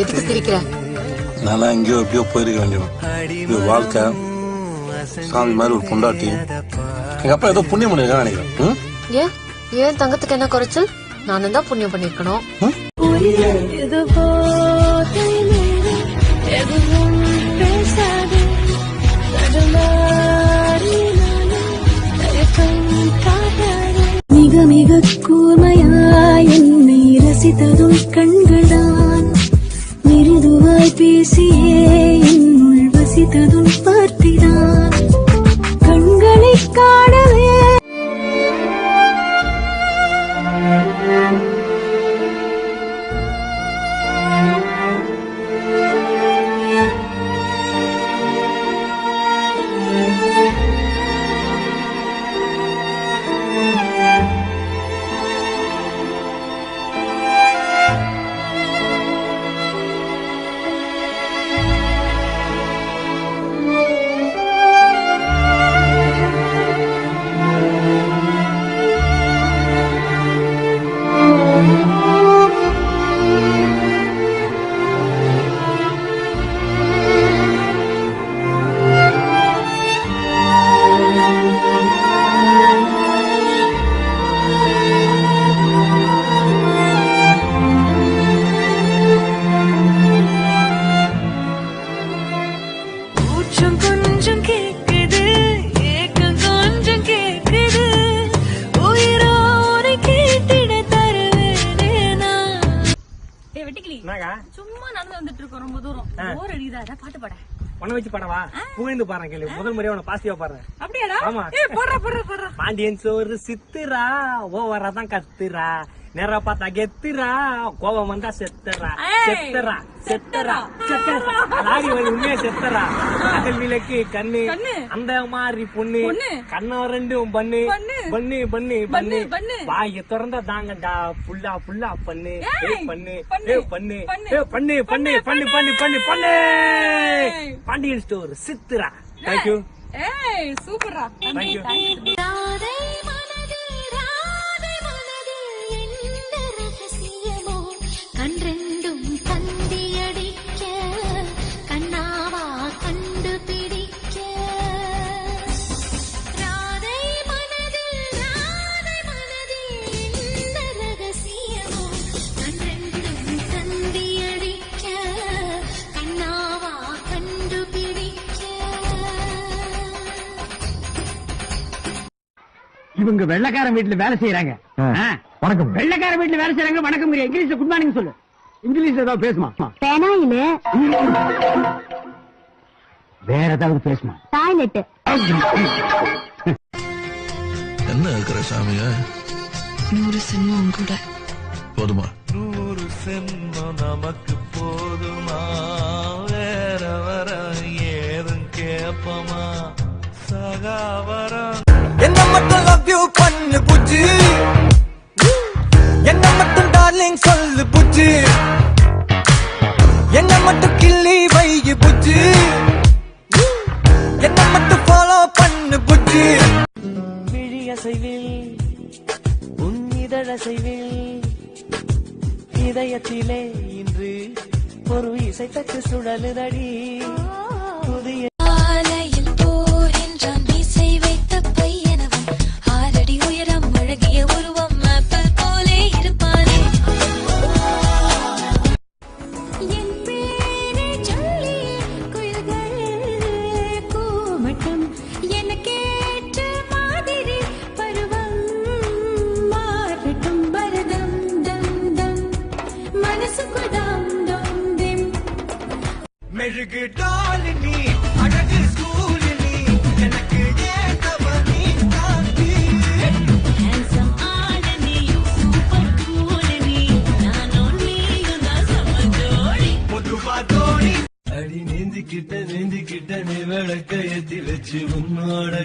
எதுக்கு சிரிக்கிற நான்லாம் எங்கேயோ எப்படியோ போயிருக்க வேண்டியவன் இது வாழ்க்கை. சாமி மாதிரி ஒரு பொண்டாட்டி. எங்க அப்பா ஏதோ புண்ணியம் பண்ணிருக்கான்னு நினைக்கிறேன்? ஏன்? ஏன் தங்கத்துக்கு என்ன குறைச்சல்? நானும் தான் புண்ணியம் பண்ணிருக்கணும் மிக மிக கூர்மையாய் என்னை ரசித்ததும் கண்கள்தான் பாடுறேன் கேளு முதல் முறையா உன பாசிட்டிவா பாடுறேன் அப்படியாடா? ஆமா. பாண்டியன் சோறு சித்துரா ஓவரா தான் கத்துறா. நேரா பார்த்தா கெத்துறா கோபம் வந்தா செத்துறா செத்துறா செத்துறா செத்துறா. செத்துறா லாரி வந்து உண்மையா செத்துறா அகல் விளக்கு கண்ணு கண்ணு. அந்த மாதிரி பொண்ணு பொண்ணு. கண்ணம் ரெண்டும் பண்ணு பண்ணு. பண்ணு பண்ணு பண்ணு, பண்ணு பண்ணு. வாய திறந்தா தாங்கடா புல்லா புல்லா பண்ணு பண்ணு பண்ணு, பண்ணு பண்ணு. பண்ணு பண்ணு பண்ணு பண்ணு. பாண்டியன் ஸ்டோர் சித்துரா தேங்க்யூ ஏய் சூப்பர்ரா Thank Andrés. இவங்க வெள்ளக்காரன் வீட்டுல வேலை செய்யறாங்க. வணக்கம். வெள்ளக்காரன் வீட்டுல வேலை செய்யறாங்க. வணக்கம் இங்கிலீஷ்ல குட் மார்னிங் சொல்லு. இங்கிலீஷ்ல ஏதாவது பேசுமா? பேனாயில. வேற ஏதாவது பேசுமா? டாய்லெட் என்ன இருக்கிற சாமிய? நூறு சின்னம் கூட. போதுமா? நூறு சென்மம் நமக்கு போதுமா? வேற வர ஏதும் கேப்பமா சகாவரம்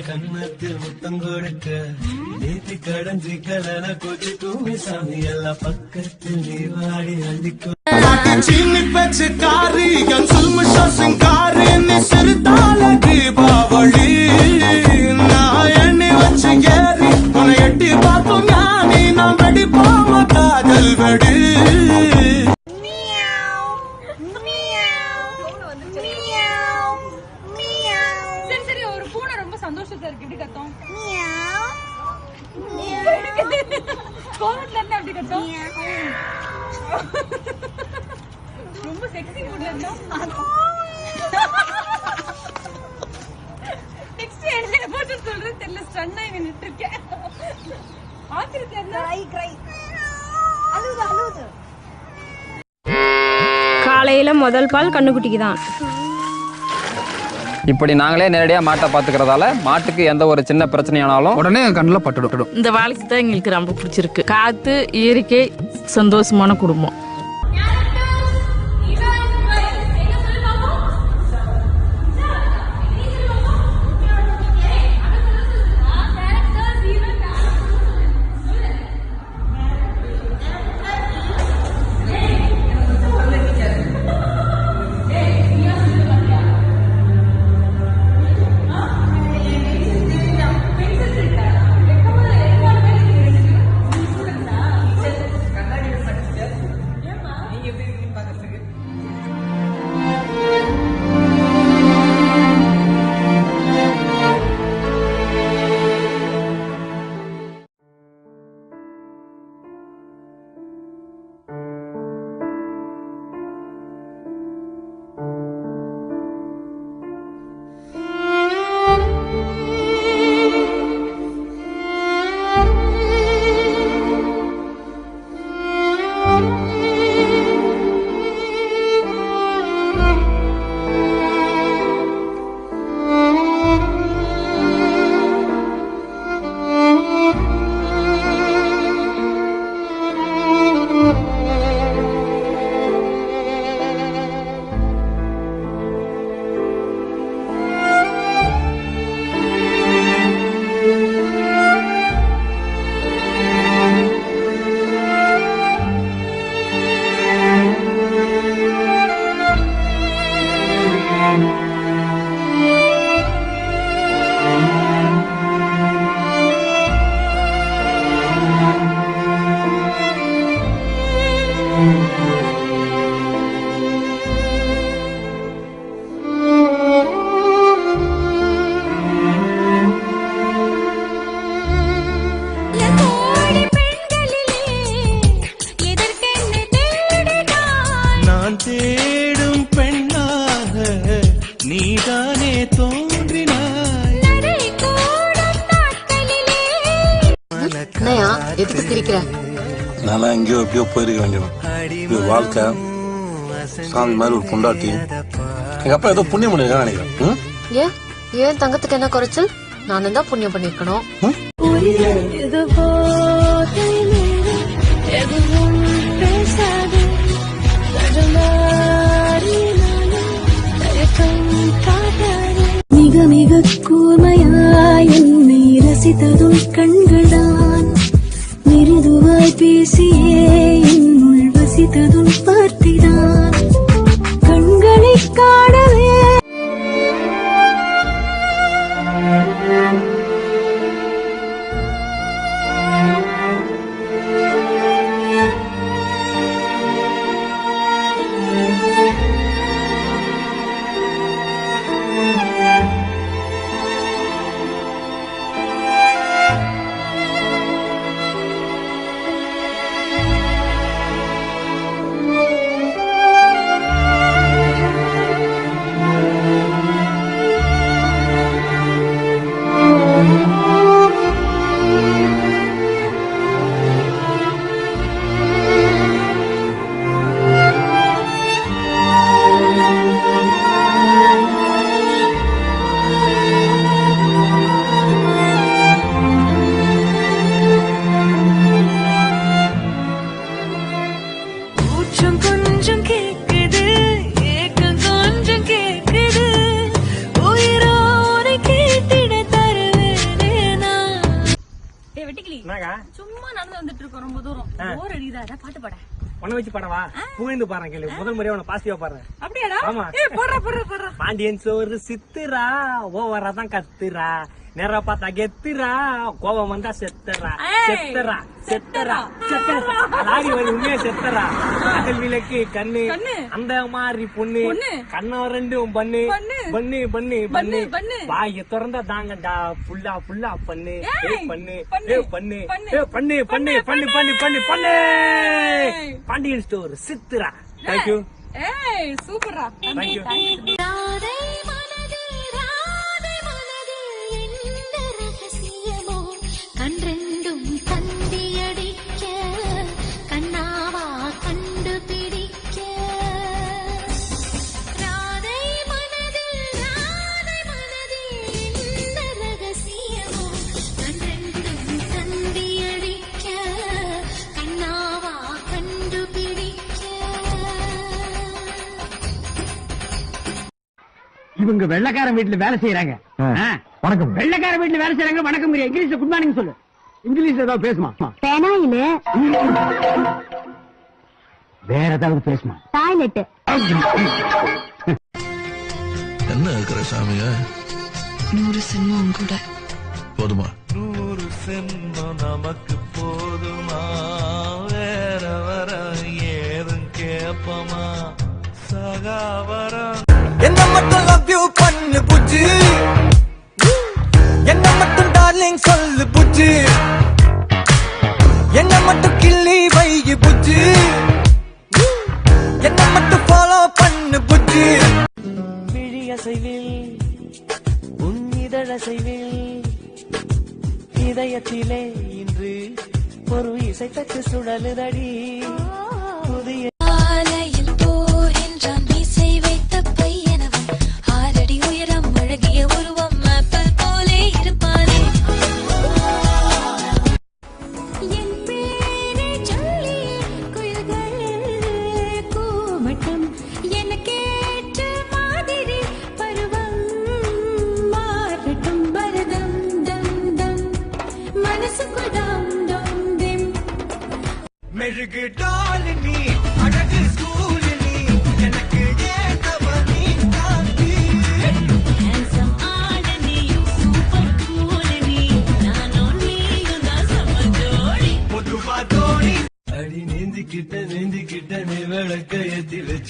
உன்னோட கண்ணத்தில் முத்தம் கொடுக்க நீத்தி கடஞ்சி கலன கொச்சி தூமி சாமி எல்லாம் பக்கத்தில் நீ வாடி அள்ளிக்கோ சீனி பேச்சு காரி என் சுல்முஷ சிங்காரி நீ சிறுதால நின்று இருக்கேன். அழுது அழுது. காலையில முதல் பால் கண்ணுக்குட்டிக்கு தான். இப்படி நாங்களே நேரடியாக மாட்டை பார்த்துக்கிறதால மாட்டுக்கு எந்த ஒரு சின்ன பிரச்சனையானாலும் உடனே கண்ணில் பட்டுடும் இந்த வாழ்க்கை தான் எங்களுக்கு ரொம்ப பிடிச்சிருக்கு. காத்து இயற்கை சந்தோஷமான குடும்பம். எதுக்கு சிரிக்கிற? எங்கேயோ எப்படியோ போயிருக்க வேண்டியவன் இது வாழ்க்கை. சாமி மாதிரி ஒரு பொண்டாட்டி. எங்க அப்பா ஏதோ புண்ணியம் பண்ணிருக்கான்னு நினைக்கிறேன்? ஏன் ஏன் தங்கத்துக்கு என்ன குறைச்சல்? நானும் தான் புண்ணியம் பண்ணிருக்கணும் மிக மிக கூர்மையாய் என்னை ரசித்ததும் கண்கள்தான் ABC பாடவா புகழ்ந்து பாடுறேன் கேளு. முதல் முறையா உன்னை பாசிட்டிவா பாடுறேன் அப்படியாடா? ஆமா. பாண்டியன் சோறு சித்துரா ஓவரா தான் கத்துறா. நேரா பார்த்தா கெத்துரா கோவம் வந்தா செத்துறா செத்துறா செத்துறா செத்துறா. லாரி வரி உண்மையா செத்துறா அகல் விளக்கு கண்ணு கண்ணு. அந்த மாதிரி பொண்ணு. கண்ணம் ரெண்டும் பண்ணு பண்ணு. பண்ணு பண்ணு. வாய திறந்தா தாங்கடா ஃபுல்லா ஃபுல்லா பண்ணு பண்ணு பண்ணு, பண்ணு பண்ணு. பண்ணு பண்ணு பண்ணு பண்ணு. பாண்டியன் ஸ்டோர் சித்துரா தேங்க்யூ ஏய் சூப்பர்ரா Thank இவங்க வெள்ளக்காரன் வீட்டுல வேலை செய்யறாங்க. வணக்கம். வெள்ளக்காரன் வீட்டுல வேலை செய்யறாங்க. வணக்கம் இங்கிலீஷ்ல குட் மார்னிங் சொல்லு. இங்கிலீஷ் ஏதாவது பேசுமா? பேனாயில. வேற ஏதாவது பேசுமா? டாய்லெட் என்ன இருக்கிற சாமியா? நூறு சின்மம் கூட. போதுமா? நூறு சென்மம் நமக்கு போதுமா? வேற வர ஏதும் கேப்பமா? சகாவரம்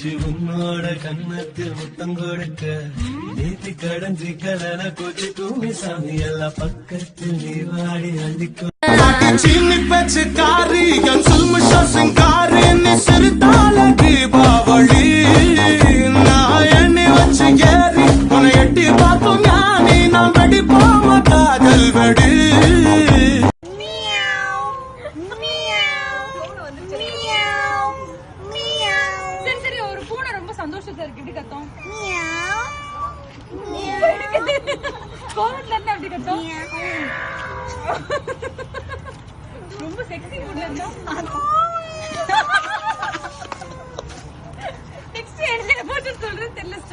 ஏத்தி உன்னோட கண்ணத்தில் முத்தம் கொடுக்க. நீத்தி கடைஞ்சி கடன கொச்சி தூமி சாமி எல்லாம் பக்கத்தில் நீ வாடி அள்ளிக்கோ. பச்சை காரி என் சுல்முஷ சிங்கா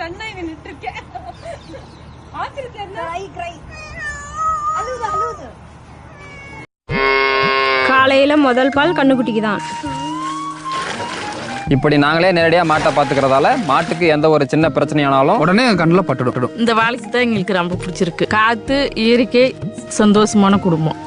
நின்று இருக்கேன் இருந்தா கிரை அழுது அழுது காலையில முதல் பால் கண்ணுக்குட்டிக்கு தான் இப்படி நாங்களே நேரடியாக மாட்டை பார்த்துக்கிறதால மாட்டுக்கு எந்த ஒரு சின்ன பிரச்சனையானாலும் உடனே கண்ணில் பட்டுடும். இந்த வாழ்க்கை தான் எங்களுக்கு ரொம்ப பிடிச்சிருக்கு. காத்து இயற்கை சந்தோஷமான குடும்பம்.